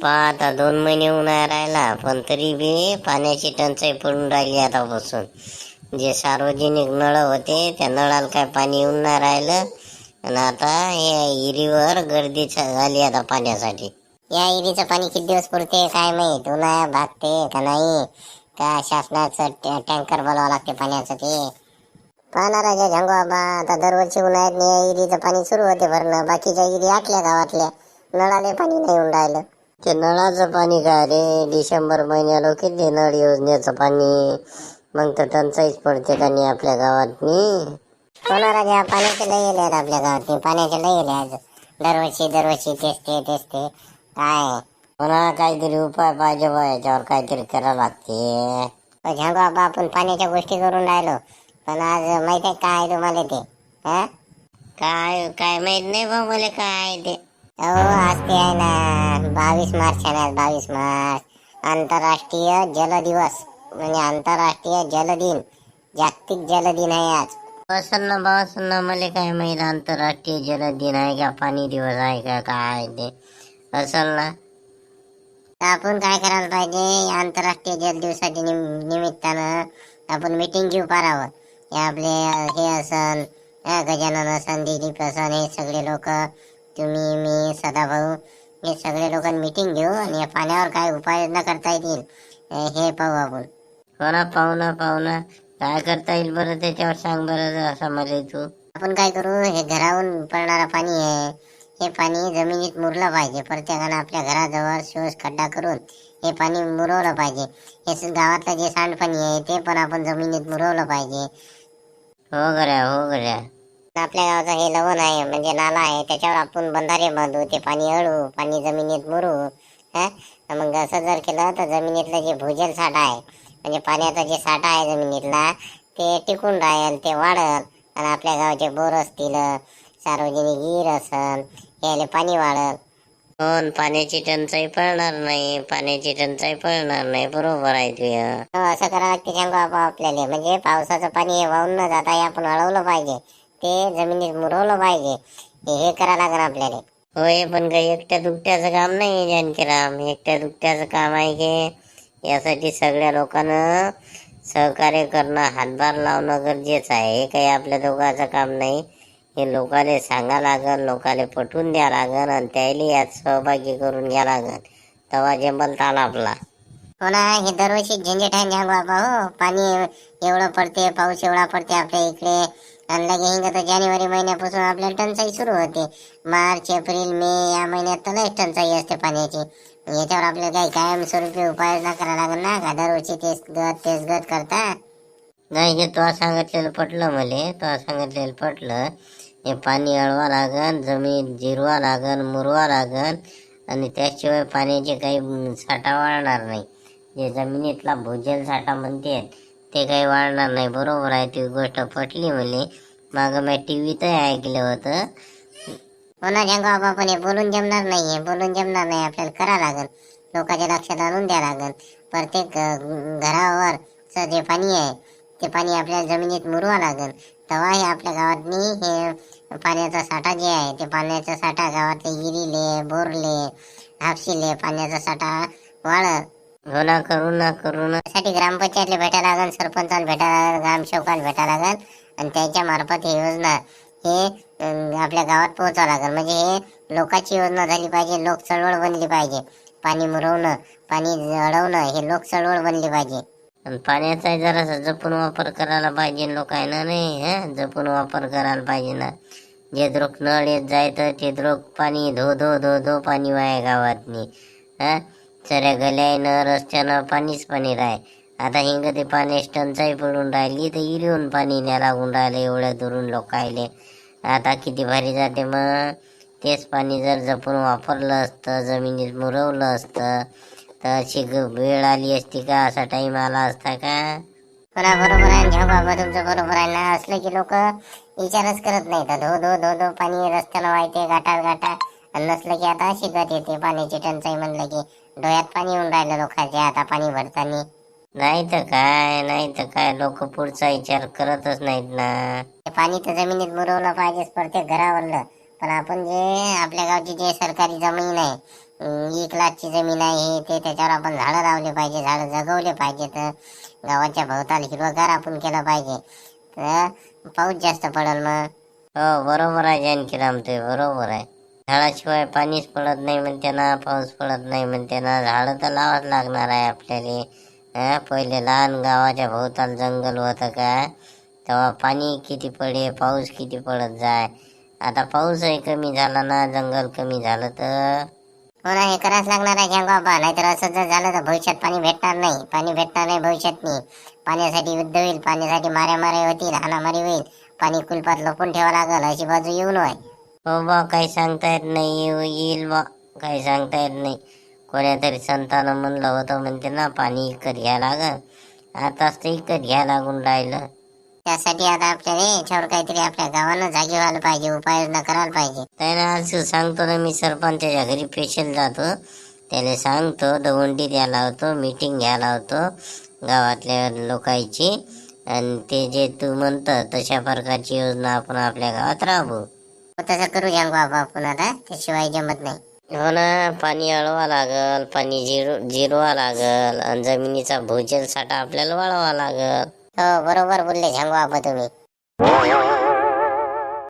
पहा आता दोन महिने उन्हाळा राहिला पण तरी बी पाण्याची टंचाई पडून राहिली आतापासून. जे सार्वजनिक नळ होते त्या नळाला काय पाणी येऊन नाही राहिलं. आणि आता या हिरीवर गर्दी झाली आता पाण्यासाठी. या हिरीचं पाणी किती दिवस पुरते काय माहीत? उन्हाळ्या भागते का नाही? का शासनाचं टँकर बोलावं लागते पाण्याचं ते? पाहणार राजा झंगो बाबा आता दरवर्षी उन्हाळ्यात या विहिरीचं पाणी सुरू होते भरणं. बाकीच्या हिरी आटल्या गावातल्या. नळाले पाणी नाही येऊन राहिलं. ते नळाचं पाणी काय रे? डिसेंबर महिन्याला किती नळ योजनेचं पाणी? मग तर टंचाईच पडते का नाही आपल्या गावातनी होणार घ्या? पाण्याचे लय गेले आहेत आपल्या गावातनी पाण्याचे लय गेले आज. दरवर्षी दरवर्षी तेच ते तेच ते काय? कोणाला काहीतरी उपाय पाहिजे बा याच्यावर काहीतरी करावं लागते. ह्या बाबा आपण पाण्याच्या गोष्टी करून राहिलो. पण आज माहीत आहे काय तुम्हाला ते? हा? काय काय माहीत नाही बा मला काय ते. अहो आज ते आहे ना बावीस मार्च आहे ना बावीस मार्च. आंतरराष्ट्रीय जल दिवस म्हणजे आंतरराष्ट्रीय जल दिन जागतिक जल दिन आहे आज. असल ना बा असल ना मला काय माहीत आंतरराष्ट्रीय जल दिन आहे का पाणी दिवस आहे का काय ते. असल ना. तर आपण काय करायला पाहिजे या आंतरराष्ट्रीय जल दिवसाच्या निम- निमित्तानं आपण मिटिंग घेऊ पारावं. हे आपले हे असन गजानन असन दिलीप असन हे सगळे लोक तुम्ही मी सदाभाऊ हे सगळे लोक मीटिंग घेऊ आणि या पाण्यावर काय उपाययोजना करता येतील हे पाहू आपण. हो ना पाहू ना पाहू ना. काय करता येईल बरं त्याच्यावर सांग बरं असं मला तू. आपण काय करू हे घराहून पडणारं पाणी आहे. हे पाणी जमिनीत मुरलं पाहिजे. प्रत्येकानं आपल्या घराजवळ शोष खड्डा करून हे पाणी मुरवलं पाहिजे. हे गावातलं जे सांडपाणी आहे ते पण आपण जमिनीत मुरवलं पाहिजे. हो गड्या हो गड्या. आपल्या गावाचं हे लवण आहे म्हणजे नाला आहे त्याच्यावर आपण बंधारे बांधू ते पाणी अळू पाणी जमिनीत मुरू हा? मग असं जर केलं तर जमिनीतलं जे भूजल साठा आहे म्हणजे पाण्याचा जे साठा आहे जमिनीतला ते टिकून राहील ते वाढल आणि आपल्या गावाचे बोर असतील सार्वजनिक विहीर असल यायला पाणी वाढल. पण पाण्याची टंचाई पडणार नाही पाण्याची टंचाई पडणार नाही बरोबर आहे तुझ असं करावं लागते सांगू बाबा आपल्याला. म्हणजे पावसाचं पाणी हे वाहून न जाता हे आपण अडवलं पाहिजे. ते जमिनीत मुरवलं पाहिजे. हे करावं लागेल आपल्याला. होय पण काही एकट्या दुकट्याचं काम नाही जानकीराम एकट्या दुकट्याचं काम आहे की यासाठी सगळ्या लोकांना सहकार्य करणं हातभार लावणं गरजेचं आहे. हे काही आपल्या दोघांचं काम नाही. हे लोकाले सांगा लागल लोकाले पटवून द्या लागल आणि त्याला यात सहभागी करून घ्या लागल. तेव्हा जंबल ताल आपला. हो ना हे दरवर्षी झंझट आहे बाबा हो. पाणी एवढं पडते पाऊस एवढा पडते आपल्या इकडे. आणि लगे हिंग तर जानेवारी महिन्यापासून आपल्याला टंचाई सुरू होते. मार्च एप्रिल मे या महिन्यात तर लयच टंचाई असते पाण्याची. याच्यावर आपल्याला काही कायमस्वरूपी उपाययोजना करायला लागेल ना का? दरवर्षी तेच गत तेच गत करता? नाही हे तो सांगितलेलं पटलं मले. तो सांगितलेलं पटलं. हे पाणी अळवा लागन जमीन जिरवा लागन मुरवा लागन आणि त्याशिवाय पाण्याचे काही साठा वाढणार नाही. जे जमिनीतला भूजल साठा म्हणते ते काही वाढणार नाही. बरोबर आहे ती गोष्ट पटली मला मागं मी टी व्हीतही ऐकलं होतं. हो ना जंगा बाबा पण हे बोलून जमणार नाही हे बोलून जमणार नाही आपल्याला करा लागेल. लोकांच्या लक्षात आणून द्या लागेल. प्रत्येक घरावर जे पाणी आहे ते पाणी आपल्या जमिनीत मुरवा लागेल. तेव्हा हे आपल्या गावातनी हे पाण्याचा साठा जे आहे ते पाण्याचा साठा गावातले गिरीले बोरले हापशीले पाण्याचा साठा वाढ हो ना करू ना करू ना. त्यासाठी ग्रामपंचायतला भेटा लागल सरपंचाला भेटा लागल ग्रामसेवकाला भेटा लागल आणि त्याच्या मार्फत ही योजना हे आपल्या गावात पोहोचावं लागेल म्हणजे हे लोकांची योजना झाली पाहिजे लोक चळवळ बनली पाहिजे. पाणी मुरवणं पाणी अडवणं हे लोक चळवळ बनली पाहिजे. पाण्याचा जरासा जपून वापर करायला पाहिजे लोकांना नाही हं? जपून वापर करायला पाहिजे ना. जे द्रोक नळ येत जाय तर ते द्रोक पाणी धो धो धो धो पाणी वाय गावातनी हा? चऱ्या गल्यानं रस्त्यानं पाणीच पाणी राय. आता हिंग ते पाण्याची टंचाई पडून राहिली तर इरून पाणी न्या लागून राहिले एवढ्या दुरून लोक आले आता किती भारी जाते मग तेच पाणी जर जपून वापरलं असतं जमिनीत मुरवलं असतं तर अशी ग- वेळ आली असती का? असा टाईम आला असता का? बरा बरोबर आहे? घ्या बाबा तुमचं बरोबर आहे. ना असलं की लोक विचारच करत नाही तर धो धो धो धो पाणी रस्त्याला वाहते गाठा गाठा आणि नसलं की आता शिकत येते पाण्याची टंचाई म्हणलं की. डोळ्यात पाणी येऊन राहिलं लोकांच्या आता पाणी भरताना. नाही तर काय नाही तर काय लोक पुढचा विचार करतच नाहीत ना. ते पाणी तर जमिनीत मुरवलं पाहिजे प्रत्येक घरावरलं. पण आपण जे आपल्या गावची जे सरकारी जमीन आहे अं, एक लाखची जमीन आहे हे ते त्याच्यावर आपण झाडं लावले पाहिजे झाडं जगवले पाहिजे तर गावाच्या भोवताल हिरवगार आपण केलं पाहिजे. तर पाऊस जास्त पडेल मग. हो बरोबर आहे जानकी रामते बरोबर आहे. झाडाशिवाय पाणीच पडत नाही म्हणते ना पाऊस पडत नाही म्हणते ना. झाडं तर लावाच लागणार आहे आपल्याला. पहिले लहान गावाच्या भोवताल जंगल होतं का तेव्हा पाणी किती पडे पाऊस किती पडत जाय. आता पाऊसही कमी झाला ना जंगल कमी झालं तर? हो ना हे करावंच लागणार आहे घ्या बाबा. नाहीतर असं जर झालं तर भविष्यात पाणी भेटणार नाही. पाणी भेटणार नाही भविष्यात नाही पाण्यासाठी युद्ध होईल पाण्यासाठी मारामारी होतील हाणामारी होईल. पाणी कुलपात लपून ठेवा लागेल अशी बाजू येऊन होय. हो बा काही सांगता येत नाही येईल बा. काही सांगता येत नाही. कोण्या तरी संतानं म्हणलं होतं म्हणते ना पाणी इकत घ्या लागल. आताच ते इकत घ्या लागून राहिलं. त्यासाठी आता आपल्याला याच्यावर काहीतरी आपल्या गावानं जागी व्हायला पाहिजे उपाययोजना करायला पाहिजे. त्याने आज सांगतो ना मी सरपंचाच्या घरी पेशल जातो. त्याला सांगतो दवंडी द्यायला होतो मीटिंग घ्यायला होतो गावातल्या लोकांची. आणि ते जे तू म्हणतं तशा प्रकारची योजना आपण आपल्या गावात राबवू. तसं करू जाऊ बाबा आपण आता. त्याशिवाय जमत नाही. हो ना पाणी अळवा लागल पाणी जिरो जिरवा लागल आणि जमिनीचा भूजल साठा आपल्याला वाढवा लागल. हो बरोबर बोलले झांगू बाबा तुम्ही.